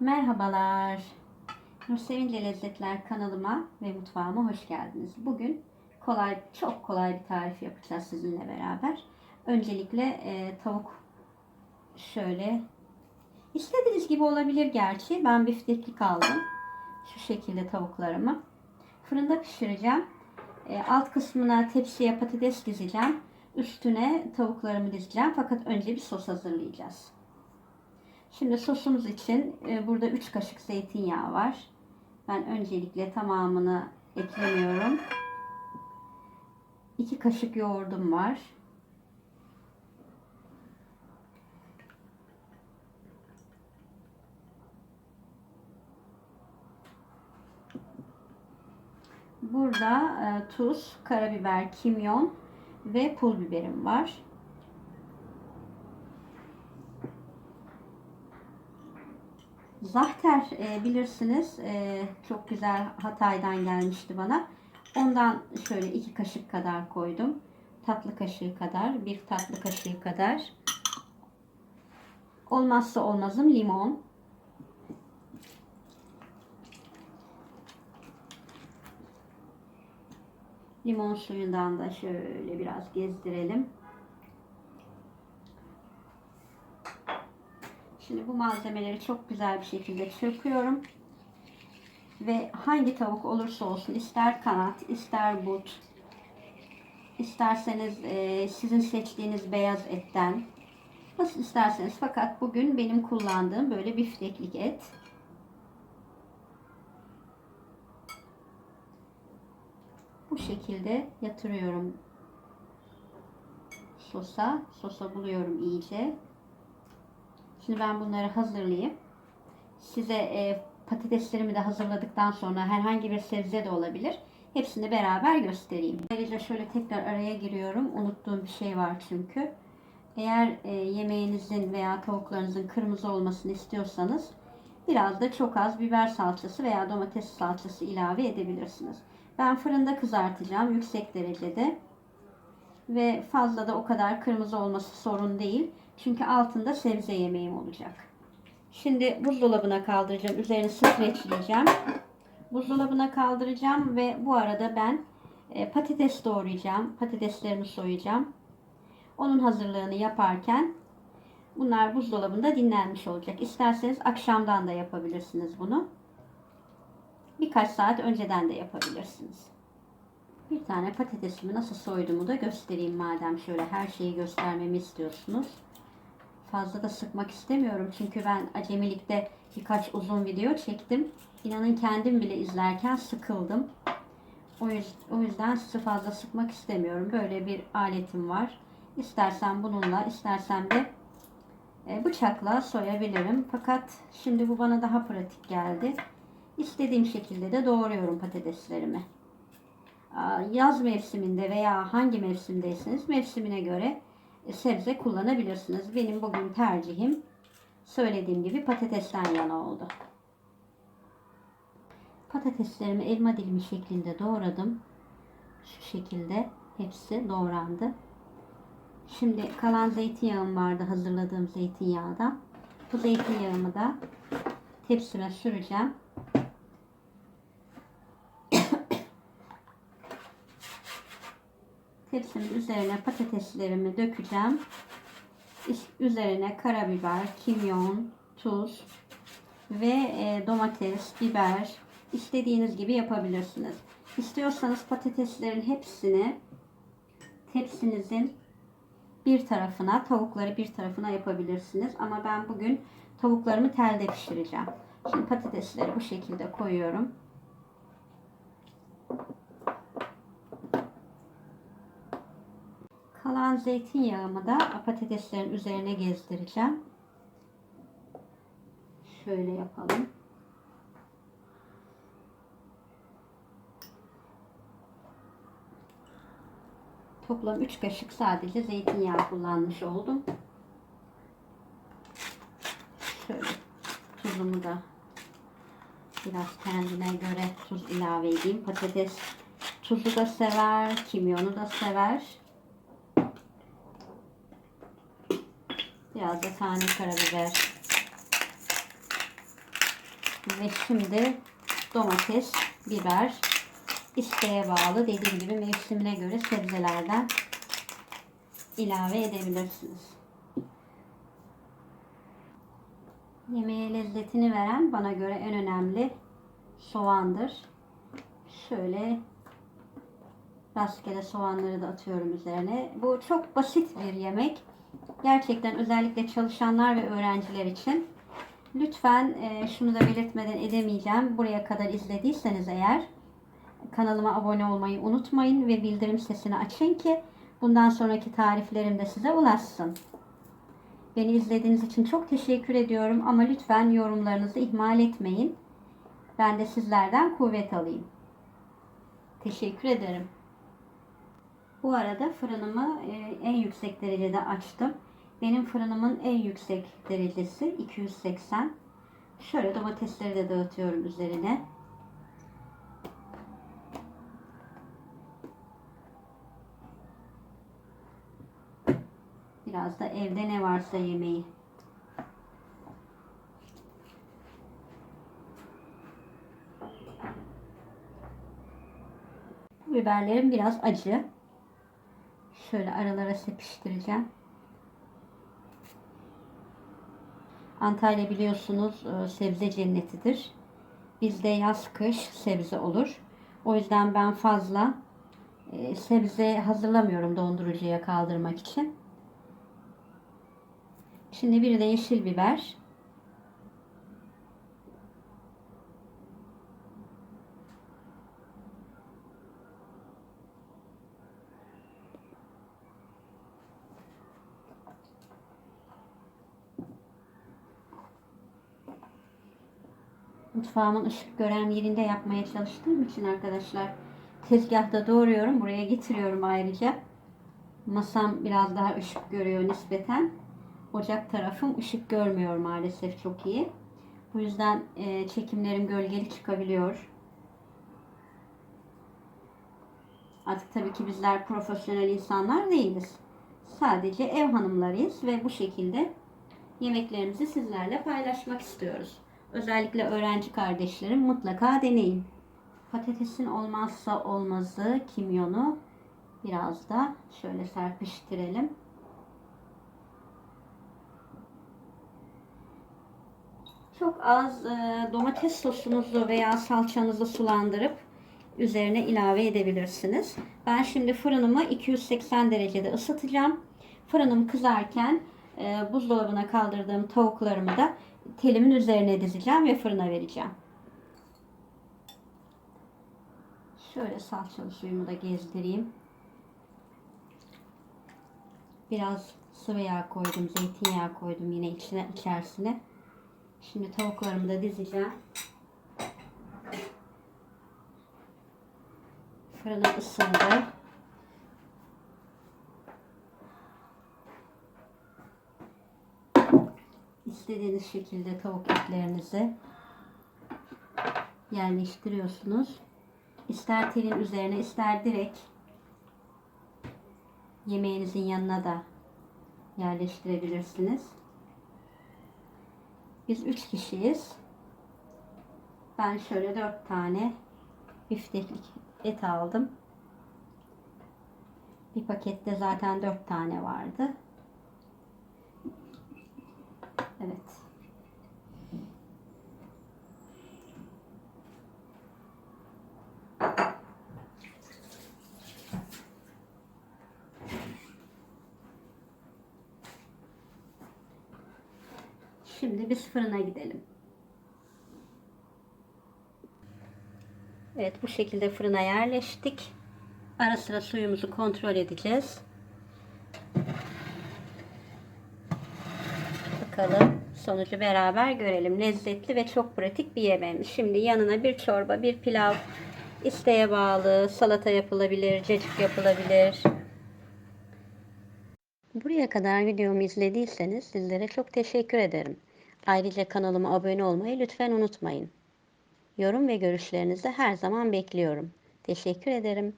Merhabalar. Nursevince Lezzetler kanalıma ve mutfağıma hoş geldiniz. Bugün kolay, çok kolay bir tarif yapacağız sizinle beraber. Öncelikle e, tavuk şöyle istediğiniz gibi olabilir gerçi. Ben bifteklik aldım. Şu şekilde tavuklarımı. Fırında pişireceğim. E, alt kısmına tepsiye patates dizeceğim. Üstüne tavuklarımı dizeceğim. Fakat önce bir sos hazırlayacağız. Şimdi sosumuz için e, burada 3 kaşık zeytinyağı var. Ben öncelikle tamamını eklemiyorum. 2 kaşık yoğurdum var. Burada e, tuz, karabiber, kimyon ve pul biberim var. Zahter e, bilirsiniz e, çok güzel Hatay'dan gelmişti bana. Ondan şöyle iki kaşık kadar koydum. Tatlı kaşığı kadar, bir tatlı kaşığı kadar. Olmazsa olmazım limon. Limon suyundan da şöyle biraz gezdirelim. Şimdi bu malzemeleri çok güzel bir şekilde çırpıyorum. Ve hangi tavuk olursa olsun ister kanat ister but isterseniz e, sizin seçtiğiniz beyaz etten nasıl isterseniz fakat bugün benim kullandığım böyle bifteklik et. Bu şekilde yatırıyorum sosa. Sosa buluyorum iyice. Şimdi ben bunları hazırlayayım. Size e, patateslerimi de hazırladıktan sonra herhangi bir sebze de olabilir. Hepsini beraber göstereyim. Ayrıca şöyle tekrar araya giriyorum. Unuttuğum bir şey var çünkü. Eğer e, yemeğinizin veya tavuklarınızın kırmızı olmasını istiyorsanız biraz da çok az biber salçası veya domates salçası ilave edebilirsiniz. Ben fırında kızartacağım yüksek derecede. Ve fazla da o kadar kırmızı olması sorun değil. Çünkü altında sebze yemeğim olacak. Şimdi buzdolabına kaldıracağım. Üzerini streçleyeceğim. Buzdolabına kaldıracağım ve bu arada ben e, patates doğrayacağım. Patateslerimi soyacağım. Onun hazırlığını yaparken bunlar buzdolabında dinlenmiş olacak. İsterseniz akşamdan da yapabilirsiniz bunu. Birkaç saat önceden de yapabilirsiniz. Bir tane patatesimi nasıl soyduğumu da göstereyim madem şöyle her şeyi göstermemi istiyorsunuz. Fazla da sıkmak istemiyorum çünkü ben acemilikte birkaç uzun video çektim. İnanın kendim bile izlerken sıkıldım. O yüzden sizi fazla sıkmak istemiyorum. Böyle bir aletim var. İstersen bununla, istersen de e, bıçakla soyabilirim. Fakat şimdi bu bana daha pratik geldi. İstediğim şekilde de doğruyorum patateslerimi yaz mevsiminde veya hangi mevsimdeyseniz mevsimine göre sebze kullanabilirsiniz. Benim bugün tercihim söylediğim gibi patatesten yana oldu. Patateslerimi elma dilimi şeklinde doğradım. Şu şekilde hepsi doğrandı. Şimdi kalan zeytinyağım vardı hazırladığım zeytinyağda. Bu zeytinyağımı da tepsime süreceğim. Tepsimin üzerine patateslerimi dökeceğim. Üzerine karabiber, kimyon, tuz ve e, domates, biber istediğiniz gibi yapabilirsiniz. İstiyorsanız patateslerin hepsini tepsinizin bir tarafına, tavukları bir tarafına yapabilirsiniz. Ama ben bugün tavuklarımı telde pişireceğim. Şimdi patatesleri bu şekilde koyuyorum. Kalan zeytinyağımı da patateslerin üzerine gezdireceğim. Şöyle yapalım. Toplam 3 kaşık sadece zeytinyağı kullanmış oldum. Şöyle tuzumu da biraz kendine göre tuz ilave edeyim. Patates tuzu da sever, kimyonu da sever. Biraz da tane karabiber. Ve şimdi domates, biber, isteğe bağlı dediğim gibi mevsimine göre sebzelerden ilave edebilirsiniz. Yemeğe lezzetini veren bana göre en önemli soğandır. Şöyle rastgele soğanları da atıyorum üzerine. Bu çok basit bir yemek. Gerçekten özellikle çalışanlar ve öğrenciler için. Lütfen e, şunu da belirtmeden edemeyeceğim. Buraya kadar izlediyseniz eğer kanalıma abone olmayı unutmayın ve bildirim sesini açın ki bundan sonraki tariflerim de size ulaşsın. Beni izlediğiniz için çok teşekkür ediyorum ama lütfen yorumlarınızı ihmal etmeyin. Ben de sizlerden kuvvet alayım. Teşekkür ederim. Bu arada fırınımı e, en yüksek derecede açtım. Benim fırınımın en yüksek derecesi 280. Şöyle domatesleri de dağıtıyorum üzerine. Biraz da evde ne varsa yemeği. Biberlerim biraz acı. Şöyle aralara sepiştireceğim. Antalya biliyorsunuz e, sebze cennetidir. Bizde yaz kış sebze olur. O yüzden ben fazla e, sebze hazırlamıyorum dondurucuya kaldırmak için. Şimdi bir de yeşil biber. Mutfağımın ışık gören yerinde yapmaya çalıştığım için arkadaşlar tezgahta doğruyorum. Buraya getiriyorum ayrıca. Masam biraz daha ışık görüyor nispeten. Ocak tarafım ışık görmüyor maalesef çok iyi. Bu yüzden e, çekimlerim gölgeli çıkabiliyor. Artık tabii ki bizler profesyonel insanlar değiliz. Sadece ev hanımlarıyız ve bu şekilde yemeklerimizi sizlerle paylaşmak istiyoruz. Özellikle öğrenci kardeşlerim mutlaka deneyin. Patatesin olmazsa olmazı kimyonu biraz da şöyle serpiştirelim. Çok az e, domates sosunuzu veya salçanızı sulandırıp üzerine ilave edebilirsiniz. Ben şimdi fırınımı 280 derecede ısıtacağım. Fırınım kızarken e, buzdolabına kaldırdığım tavuklarımı da telimin üzerine dizeceğim ve fırına vereceğim. Şöyle salçalı suyumu da gezdireyim. Biraz sıvı yağ koydum, zeytinyağı koydum yine içine içerisine. Şimdi tavuklarımı da dizeceğim. Fırınım ısındı. İstediğiniz şekilde tavuk etlerinizi yerleştiriyorsunuz. İster telin üzerine ister direkt yemeğinizin yanına da yerleştirebilirsiniz. Biz 3 kişiyiz. Ben şöyle 4 tane bifteklik et aldım. Bir pakette zaten 4 tane vardı. Evet. Şimdi biz fırına gidelim. Evet bu şekilde fırına yerleştik. Ara sıra suyumuzu kontrol edeceğiz. Bakalım sonucu beraber görelim. Lezzetli ve çok pratik bir yemeğimiz. Şimdi yanına bir çorba, bir pilav isteğe bağlı salata yapılabilir, cacık yapılabilir. Buraya kadar videomu izlediyseniz sizlere çok teşekkür ederim. Ayrıca kanalıma abone olmayı lütfen unutmayın. Yorum ve görüşlerinizi her zaman bekliyorum. Teşekkür ederim.